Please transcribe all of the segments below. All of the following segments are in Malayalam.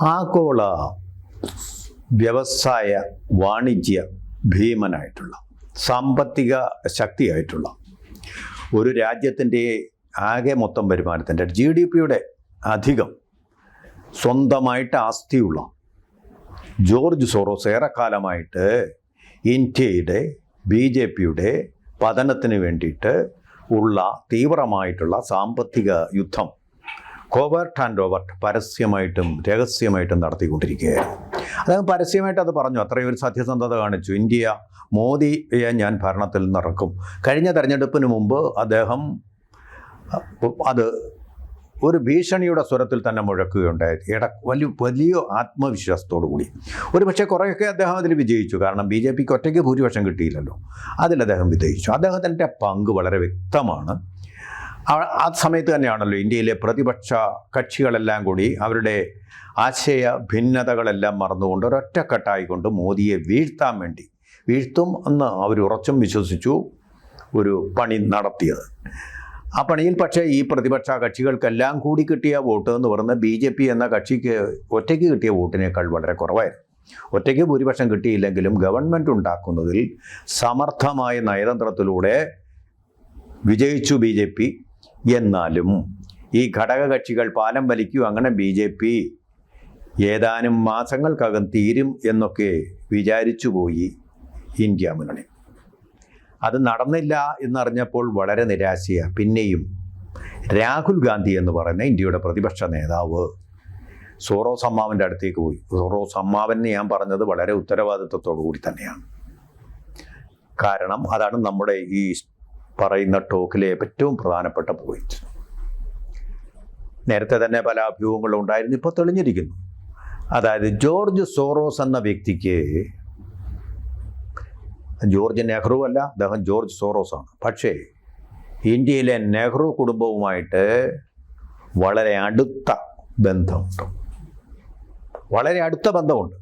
ആഗോള വ്യവസായ വാണിജ്യ ഭീമനായിട്ടുള്ള സാമ്പത്തിക ശക്തിയായിട്ടുള്ള ഒരു രാജ്യത്തിന്റെ ആകെ മൊത്തം വരുമാനത്തിന്റെ ജി ഡി പിയുടെ അധികം സ്വന്തമായിട്ട് ആസ്തിയുള്ള ജോർജ് സോറോസ് ഏറെക്കാലമായിട്ട് ഇന്ത്യയുടെ ബി ജെ പിയുടെ പതനത്തിന് വേണ്ടിയിട്ട് ഉള്ള തീവ്രമായിട്ടുള്ള സാമ്പത്തിക യുദ്ധം കോവർട്ട് ആൻഡ് ഓവർട്ട് പരസ്യമായിട്ടും രഹസ്യമായിട്ടും നടത്തിക്കൊണ്ടിരിക്കുകയായിരുന്നു. അദ്ദേഹം പരസ്യമായിട്ട് അത് പറഞ്ഞു. അത്രയും ഒരു സത്യസന്ധത കാണിച്ചു. ഇന്ത്യ മോദിയെ ഞാൻ ഭരണത്തിൽ നിന്നിറക്കും കഴിഞ്ഞ തെരഞ്ഞെടുപ്പിന് മുമ്പ് അദ്ദേഹം അത് ഒരു ഭീഷണിയുടെ സ്വരത്തിൽ തന്നെ മുഴക്കുകയുണ്ടായി. ഇട വലിയ വലിയ ആത്മവിശ്വാസത്തോടു കൂടി. ഒരു പക്ഷേ കുറേയൊക്കെ അദ്ദേഹം അതിൽ വിജയിച്ചു. കാരണം ബി ജെ പിക്ക് ഒറ്റയ്ക്ക് ഭൂരിപക്ഷം കിട്ടിയില്ലല്ലോ. അതിൽ അദ്ദേഹം വിജയിച്ചു. അദ്ദേഹത്തിന്റെ പങ്ക് വളരെ വ്യക്തമാണ്. ആ- സമയത്ത് തന്നെയാണല്ലോ ഇന്ത്യയിലെ പ്രതിപക്ഷ കക്ഷികളെല്ലാം കൂടി അവരുടെ ആശയ ഭിന്നതകളെല്ലാം മറന്നുകൊണ്ട് ഒരൊറ്റക്കെട്ടായിക്കൊണ്ട് മോദിയെ വീഴ്ത്താൻ വേണ്ടി വീഴ്ത്തും എന്ന് അവർ ഉറച്ചും വിശ്വസിച്ചു ഒരു പണി നടത്തിയത്. ആ പണിയിൽ പക്ഷേ ഈ പ്രതിപക്ഷ കക്ഷികൾക്കെല്ലാം കൂടി കിട്ടിയ വോട്ട് എന്ന് പറയുന്നത് ബി ജെ പി എന്ന കക്ഷിക്ക് ഒറ്റയ്ക്ക് കിട്ടിയ വോട്ടിനേക്കാൾ വളരെ കുറവായിരുന്നു. ഒറ്റയ്ക്ക് ഭൂരിപക്ഷം കിട്ടിയില്ലെങ്കിലും ഗവൺമെന്റ് ഉണ്ടാക്കുന്നതിൽ സമർത്ഥമായ നയതന്ത്രത്തിലൂടെ വിജയിച്ചു ബി ജെ പി. എന്നാലും ഈ ഘടകകക്ഷികൾ പാലം വലിക്കൂ അങ്ങനെ ബി ജെ പി ഏതാനും മാസങ്ങൾക്കകം തീരും എന്നൊക്കെ വിചാരിച്ചു പോയി ഇന്ത്യ മുന്നണി. അത് നടന്നില്ല എന്നറിഞ്ഞപ്പോൾ വളരെ നിരാശയാണ് പിന്നെയും രാഹുൽ ഗാന്ധി എന്ന് പറയുന്ന ഇന്ത്യയുടെ പ്രതിപക്ഷ നേതാവ് സോറോസ് അമ്മാവന്റെ അടുത്തേക്ക് പോയി. സോറോസ് അമ്മാവൻ എന്ന് ഞാൻ പറഞ്ഞത് വളരെ ഉത്തരവാദിത്വത്തോടു കൂടി തന്നെയാണ്. കാരണം അതാണ് നമ്മുടെ ഈ പറയുന്ന ടോക്കിലെ ഏറ്റവും പ്രധാനപ്പെട്ട പോയിന്റ് നേരത്തെ തന്നെ പല അഭ്യൂഹങ്ങളും ഉണ്ടായിരുന്നു ഇപ്പോൾ തെളിഞ്ഞിരിക്കുന്നു. അതായത് ജോർജ് സോറോസ് എന്ന വ്യക്തിക്ക് ജോർജ് നെഹ്റു അല്ല അദ്ദേഹം ജോർജ് സോറോസ് ആണ്. പക്ഷേ ഇന്ത്യയിലെ നെഹ്റു കുടുംബവുമായിട്ട് വളരെ അടുത്ത ബന്ധമുണ്ട്. വളരെ അടുത്ത ബന്ധമുണ്ട്.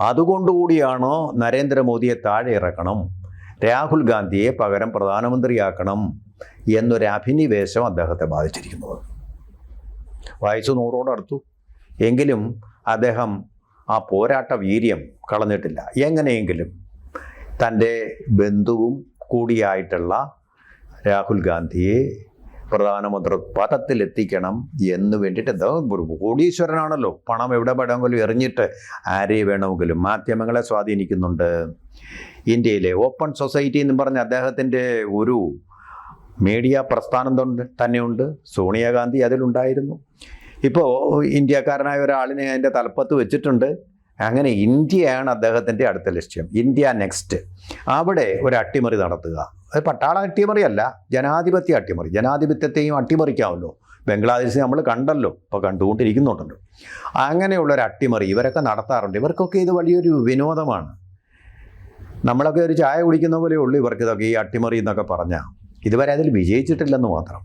അതുകൊണ്ടുകൂടിയാണ് നരേന്ദ്രമോദിയെ താഴെ ഇറക്കണം? രാഹുൽ ഗാന്ധിയെ പകരം പ്രധാനമന്ത്രിയാക്കണം എന്നൊരു അഭിനിവേശം അദ്ദേഹത്തെ ബാധിച്ചിരിക്കുന്നത് വയസ്സ് നൂറോടടുത്തു എങ്കിലും അദ്ദേഹം ആ പോരാട്ട വീര്യം കളഞ്ഞിട്ടില്ല. എങ്ങനെയെങ്കിലും തന്റെ ബന്ധുവും കൂടിയായിട്ടുള്ള രാഹുൽ ഗാന്ധിയെ പ്രധാനമന്ത്രി പദത്തിലെത്തിക്കണം എന്ന് വേണ്ടിയിട്ട് എന്താ ഒരു കോടീശ്വരനാണല്ലോ. പണം എവിടെ വേണമെങ്കിലും എറിഞ്ഞിട്ട് ആരെ വേണമെങ്കിലും മാധ്യമങ്ങളെ സ്വാധീനിക്കുന്നുണ്ട്. ഇന്ത്യയിലെ ഓപ്പൺ സൊസൈറ്റി എന്ന് പറഞ്ഞ അദ്ദേഹത്തിന്റെ ഒരു മീഡിയ പ്രസ്ഥാനം തന്നെയുണ്ട്. സോണിയാഗാന്ധി അതിലുണ്ടായിരുന്നു. ഇപ്പോൾ ഇന്ത്യക്കാരനായ ഒരാളിനെ അതിന്റെ തലപ്പത്ത് വെച്ചിട്ടുണ്ട്. അങ്ങനെ ഇന്ത്യയാണ് അദ്ദേഹത്തിന്റെ അടുത്ത ലക്ഷ്യം. India next. അവിടെ ഒരു അട്ടിമറി നടത്തുക. അത് പട്ടാള അട്ടിമറിയല്ല ജനാധിപത്യ അട്ടിമറി. ജനാധിപത്യത്തെയും അട്ടിമറിക്കാമല്ലോ. ബംഗ്ലാദേശ് നമ്മൾ കണ്ടല്ലോ ഇപ്പോൾ കണ്ടുകൊണ്ടിരിക്കുന്നുണ്ടല്ലോ. അങ്ങനെയുള്ള ഒരു അട്ടിമറി ഇവരൊക്കെ നടത്താറുണ്ട്. ഇവർക്കൊക്കെ ഇത് വലിയൊരു വിനോദമാണ്. നമ്മളൊക്കെ ഒരു ചായ കുടിക്കുന്ന പോലെ ഉള്ളൂ ഇവർക്ക് ഇതൊക്കെ ഈ അട്ടിമറി എന്നൊക്കെ പറഞ്ഞാൽ ഇതുവരെ അതിൽ വിജയിച്ചിട്ടില്ലെന്ന് മാത്രം.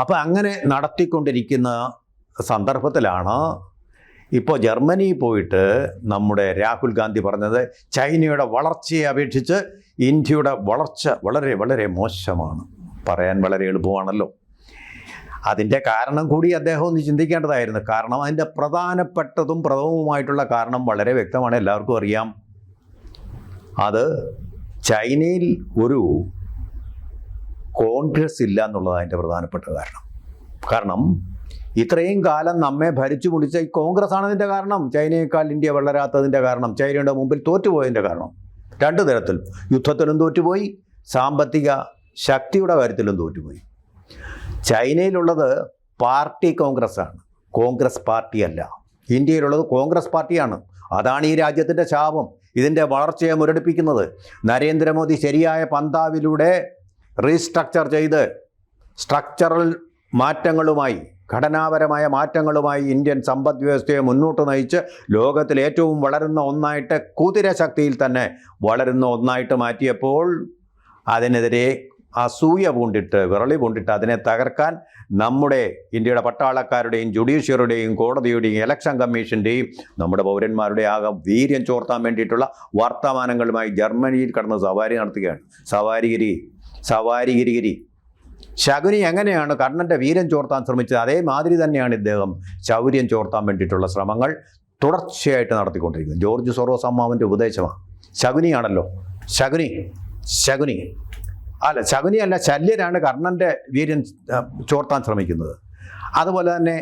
അപ്പോൾ അങ്ങനെ നടത്തിക്കൊണ്ടിരിക്കുന്ന സന്ദർഭത്തിലാണ് ഇപ്പോൾ ജർമ്മനിയിൽ പോയിട്ട് നമ്മുടെ രാഹുൽ ഗാന്ധി പറഞ്ഞത് ചൈനയുടെ വളർച്ചയെ അപേക്ഷിച്ച് ഇന്ത്യയുടെ വളർച്ച വളരെ വളരെ മോശമാണ്. പറയാൻ വളരെ എളുപ്പമാണല്ലോ. അതിന്റെ കാരണം കൂടി അദ്ദേഹം ഒന്ന് ചിന്തിക്കേണ്ടതായിരുന്നു. കാരണം അതിന്റെ പ്രധാനപ്പെട്ടതും പ്രഥമവുമായിട്ടുള്ള കാരണം വളരെ വ്യക്തമാണ്. എല്ലാവർക്കും അറിയാം. അത് ചൈനയിൽ ഒരു കോൺഗ്രസ് ഇല്ല എന്നുള്ളത് അതിന്റെ പ്രധാനപ്പെട്ട കാരണം. കാരണം ഇത്രയും കാലം നമ്മെ ഭരിച്ചു മുടിച്ച ഈ കോൺഗ്രസ് ആണ് കാരണം. ചൈനയേക്കാൾ ഇന്ത്യ വളരാത്തതിന്റെ കാരണം. ചൈനയുടെ മുമ്പിൽ തോറ്റുപോയതിന്റെ കാരണം. രണ്ട് തരത്തിൽ. യുദ്ധത്തിലും തോറ്റുപോയി സാമ്പത്തിക ശക്തിയുടെ കാര്യത്തിലും തോറ്റുപോയി. ചൈനയിലുള്ളത് പാർട്ടി കോൺഗ്രസ് ആണ് കോൺഗ്രസ് പാർട്ടിയല്ല. ഇന്ത്യയിലുള്ളത് കോൺഗ്രസ് പാർട്ടിയാണ്. അതാണ് ഈ രാജ്യത്തിന്റെ ശാപം. ഇതിന്റെ വളർച്ചയെ മുരടിപ്പിക്കുന്നത് നരേന്ദ്രമോദി ശരിയായ പന്താവിലൂടെ റീസ്ട്രക്ചർ ചെയ്ത് സ്ട്രക്ചറൽ മാറ്റങ്ങളുമായി ഘടനാപരമായ മാറ്റങ്ങളുമായി ഇന്ത്യൻ സമ്പദ് വ്യവസ്ഥയെ മുന്നോട്ട് നയിച്ച് ലോകത്തിൽ ഏറ്റവും വളരുന്ന ഒന്നായിട്ട് കുതിര ശക്തിയിൽ തന്നെ വളരുന്ന ഒന്നായിട്ട് മാറ്റിയപ്പോൾ അതിനെതിരെ അസൂയ പൂണ്ടിട്ട് വിറളി പൂണ്ടിട്ട് അതിനെ തകർക്കാൻ നമ്മുടെ ഇന്ത്യയുടെ പട്ടാളക്കാരുടെയും ജുഡീഷ്യറുടെയും കോടതിയുടെയും ഇലക്ഷൻ കമ്മീഷന്റെയും നമ്മുടെ പൗരന്മാരുടെ ആകെ വീര്യം ചോർത്താൻ വേണ്ടിയിട്ടുള്ള വർത്തമാനങ്ങളുമായി ജർമ്മനിയിൽ കടന്ന് സവാരി നടത്തുകയാണ്. സവാരിഗിരി സവാരിഗിരിഗിരി. ശകുനി എങ്ങനെയാണ് കർണന്റെ വീരം ചോർത്താൻ ശ്രമിച്ചത്? അതേമാതിരി തന്നെയാണ് ഇദ്ദേഹം ശൗര്യം ചോർത്താൻ വേണ്ടിയിട്ടുള്ള ശ്രമങ്ങൾ തുടർച്ചയായിട്ട് നടത്തിക്കൊണ്ടിരിക്കുന്നത് ജോർജ് സൊറോസ് അമ്മാവന്റെ ഉപദേശമാണ്. ശകുനിയാണല്ലോ. ശകുനി ശകുനി. അല്ല ശകുനി അല്ല ശല്യരാണ് കർണന്റെ വീര്യം ചോർത്താൻ ശ്രമിക്കുന്നത്. അതുപോലെ തന്നെ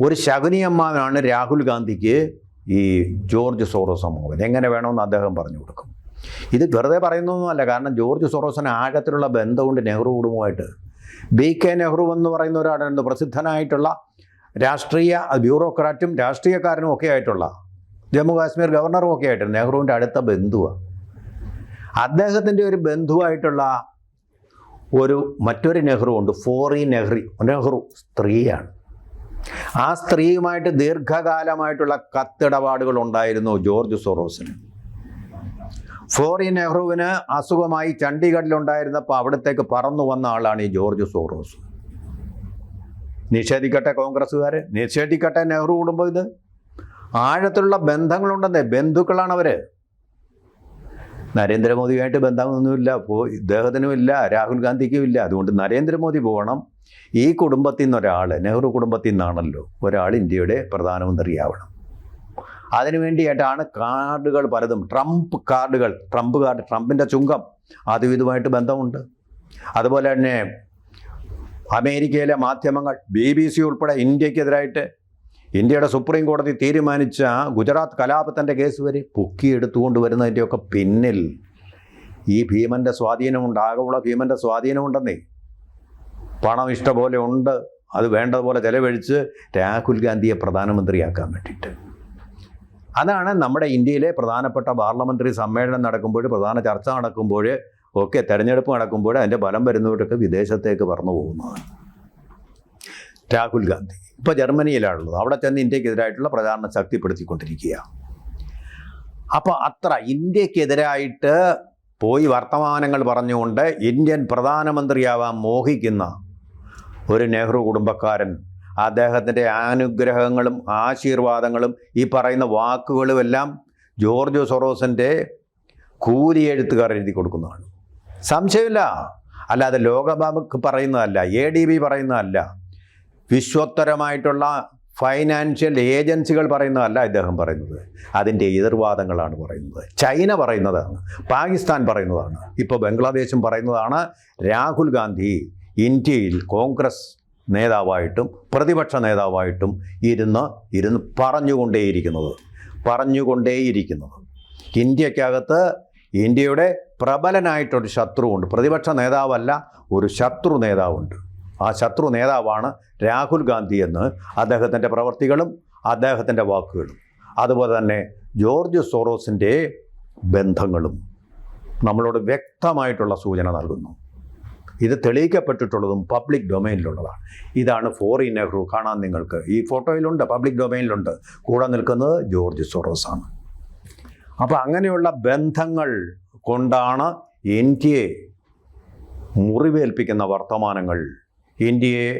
ഒരു ശകുനി അമ്മാവനാണ് രാഹുൽ ഗാന്ധിക്ക് ഈ ജോർജ് സോറോസ് അമ്മാവൻ എങ്ങനെ വേണമെന്ന് അദ്ദേഹം പറഞ്ഞു കൊടുക്കും. ഇത് വെറുതെ പറയുന്നതൊന്നുമല്ല കാരണം ജോർജ് സൊറോസിന് ആഴത്തിലുള്ള ബന്ധമുണ്ട് നെഹ്റു കുടുംബമായിട്ട് ബി കെ നെഹ്റു എന്ന് പറയുന്ന ഒരാളുണ്ട് പ്രസിദ്ധനായിട്ടുള്ള രാഷ്ട്രീയ ബ്യൂറോക്രാറ്റും രാഷ്ട്രീയക്കാരനും ഒക്കെ ആയിട്ടുള്ള ജമ്മു കാശ്മീർ ഗവർണറും ഒക്കെ ആയിട്ട് നെഹ്റുവിന്റെ അടുത്ത ബന്ധുവാണ് അദ്ദേഹത്തിന്റെ ഒരു ബന്ധുവായിട്ടുള്ള ഒരു മറ്റൊരു നെഹ്റു ഉണ്ട് ഫോറി നെഹ്റി. നെഹ്റു സ്ത്രീയാണ്. ആ സ്ത്രീയുമായിട്ട് ദീർഘകാലമായിട്ടുള്ള കത്തിടപാടുകൾ ഉണ്ടായിരുന്നു ജോർജ് സൊറോസിന്. ഫോറി നെഹ്റുവിന് അസുഖമായി ചണ്ഡീഗഡിലുണ്ടായിരുന്നപ്പോൾ അവിടത്തേക്ക് പറന്നു വന്ന ആളാണ് ഈ ജോർജ് സോറോസ്. നിഷേധിക്കട്ടെ കോൺഗ്രസ്സുകാർ നിഷേധിക്കട്ടെ നെഹ്റു കുടുംബം ഇത്? ആഴത്തിലുള്ള ബന്ധങ്ങളുണ്ടെന്നേ ബന്ധുക്കളാണ് അവർ നരേന്ദ്രമോദിയുമായിട്ട് ബന്ധമൊന്നുമില്ല പോ ഇദ്ദേഹത്തിനും ഇല്ല രാഹുൽ ഗാന്ധിക്കും ഇല്ല. അതുകൊണ്ട് നരേന്ദ്രമോദി പോകണം. ഈ കുടുംബത്തിൽ നിന്ന് ഒരാൾ നെഹ്റു കുടുംബത്തിൽ നിന്നാണല്ലോ ഒരാൾ ഇന്ത്യയുടെ പ്രധാനമന്ത്രിയാവണം. അതിനു വേണ്ടിയിട്ടാണ് കാർഡുകൾ പലതും. ട്രംപ് കാർഡുകൾ. ട്രംപ് കാർഡ് ട്രംപിന്റെ ചുങ്കം. അതും ഇതുമായിട്ട് ബന്ധമുണ്ട്. അതുപോലെ തന്നെ അമേരിക്കയിലെ മാധ്യമങ്ങൾ ബി ബി സി ഉൾപ്പെടെ ഇന്ത്യക്കെതിരായിട്ട് ഇന്ത്യയുടെ സുപ്രീം കോടതി തീരുമാനിച്ച ഗുജറാത്ത് കലാപത്തിന്റെ കേസ് വരെ പൊക്കിയെടുത്തുകൊണ്ട് വരുന്നതിന്റെയൊക്കെ പിന്നിൽ ഈ ഭീമന്റെ സ്വാധീനമുണ്ട് ആകെയുള്ള ഭീമന്റെ സ്വാധീനമുണ്ടെന്നേ പണം ഇഷ്ടപോലെ ഉണ്ട്. അത് വേണ്ടതുപോലെ ചെലവഴിച്ച് രാഹുൽ ഗാന്ധിയെ പ്രധാനമന്ത്രിയാക്കാൻ വേണ്ടിയിട്ട്. അതാണ് നമ്മുടെ ഇന്ത്യയിലെ പ്രധാനപ്പെട്ട പാർലമെന്ററി സമ്മേളനം നടക്കുമ്പോൾ പ്രധാന ചർച്ച നടക്കുമ്പോൾ ഒക്കെ തെരഞ്ഞെടുപ്പ് നടക്കുമ്പോൾ അതിന്റെ ബലം വരുന്നവരൊക്കെ വിദേശത്തേക്ക് പറന്നു പോകുന്നതാണ്. രാഹുൽ ഗാന്ധി. ഇപ്പോൾ ജർമ്മനിയിലാണുള്ളത്. അവിടെ ചെന്ന് ഇന്ത്യക്കെതിരായിട്ടുള്ള പ്രചാരണം ശക്തിപ്പെടുത്തിക്കൊണ്ടിരിക്കുക അപ്പോൾ അത്ര ഇന്ത്യക്കെതിരായിട്ട് പോയി വർത്തമാനങ്ങൾ പറഞ്ഞുകൊണ്ട് ഇന്ത്യൻ പ്രധാനമന്ത്രിയാവാൻ മോഹിക്കുന്ന ഒരു നെഹ്റു കുടുംബക്കാരൻ അദ്ദേഹത്തിന്റെ അനുഗ്രഹങ്ങളും ആശീർവാദങ്ങളും ഈ പറയുന്ന വാക്കുകളുമെല്ലാം ജോർജ് സൊറോസിന്റെ കൂലി എഴുത്തുകാർ എഴുതി കൊടുക്കുന്നതാണ്. സംശയമില്ല. അല്ലാതെ ലോകബാബക്ക് പറയുന്നതല്ല എ ഡി ബി പറയുന്നതല്ല വിശ്വോത്തരമായിട്ടുള്ള ഫൈനാൻഷ്യൽ ഏജൻസികൾ പറയുന്നതല്ല ഇദ്ദേഹം പറയുന്നത്. അതിന്റെ എതിർവാദങ്ങളാണ് പറയുന്നത്. ചൈന പറയുന്നതാണ് പാകിസ്ഥാൻ പറയുന്നതാണ് ഇപ്പോൾ ബംഗ്ലാദേശും പറയുന്നതാണ് രാഹുൽ ഗാന്ധി ഇന്ത്യയിൽ കോൺഗ്രസ് നേതാവായിട്ടും പ്രതിപക്ഷ നേതാവായിട്ടും ഇരുന്ന് ഇരുന്ന് പറഞ്ഞുകൊണ്ടേയിരിക്കുന്നത്. പറഞ്ഞുകൊണ്ടേയിരിക്കുന്നത്. ഇന്ത്യക്കകത്ത് ഇന്ത്യയുടെ പ്രബലനായിട്ടൊരു ശത്രുവുണ്ട്. പ്രതിപക്ഷ നേതാവല്ല ഒരു ശത്രു നേതാവുണ്ട്. ആ ശത്രു നേതാവാണ് രാഹുൽ ഗാന്ധി എന്ന് അദ്ദേഹത്തിന്റെ പ്രവർത്തികളും അദ്ദേഹത്തിന്റെ വാക്കുകളും. അതുപോലെ തന്നെ ജോർജ് സോറോസിന്റെ ബന്ധങ്ങളും നമ്മളോട് വ്യക്തമായിട്ടുള്ള സൂചന നൽകുന്നു. ഇത് തെളിയിക്കപ്പെട്ടിട്ടുള്ളതും പബ്ലിക് ഡൊമൈനിലുള്ളതാണ് ഇതാണ് ഫോറി നെഹ്റു. കാണാൻ നിങ്ങൾക്ക്. ഈ ഫോട്ടോയിലുണ്ട് പബ്ലിക് ഡൊമൈനിലുണ്ട് കൂടെ നിൽക്കുന്നത് ജോർജ് സൊറോസാണ്. അപ്പോൾ അങ്ങനെയുള്ള ബന്ധങ്ങൾ കൊണ്ടാണ് ഇന്ത്യയെ മുറിവേൽപ്പിക്കുന്ന വർത്തമാനങ്ങൾ ഇന്ത്യയെ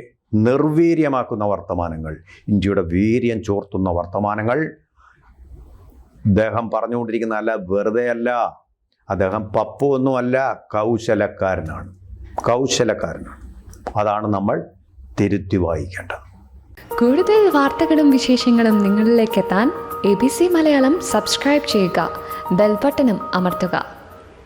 നിർവീര്യമാക്കുന്ന വർത്തമാനങ്ങൾ ഇന്ത്യയുടെ വീര്യം ചോർത്തുന്ന വർത്തമാനങ്ങൾ. അദ്ദേഹം പറഞ്ഞുകൊണ്ടിരിക്കുന്നതല്ല അല്ല അദ്ദേഹം പപ്പു ഒന്നുമല്ല കൗശലക്കാരനാണ്. കൗശലക്കാരനാണ്. അതാണ് നമ്മൾ തിരുത്തി വായിക്കേണ്ടത്. കൂടുതൽ വാർത്തകളും വിശേഷങ്ങളും നിങ്ങളിലേക്ക് എത്താൻ A B C Malayalam subscribe ചെയ്യുക. ബെൽബട്ടനും അമർത്തുക.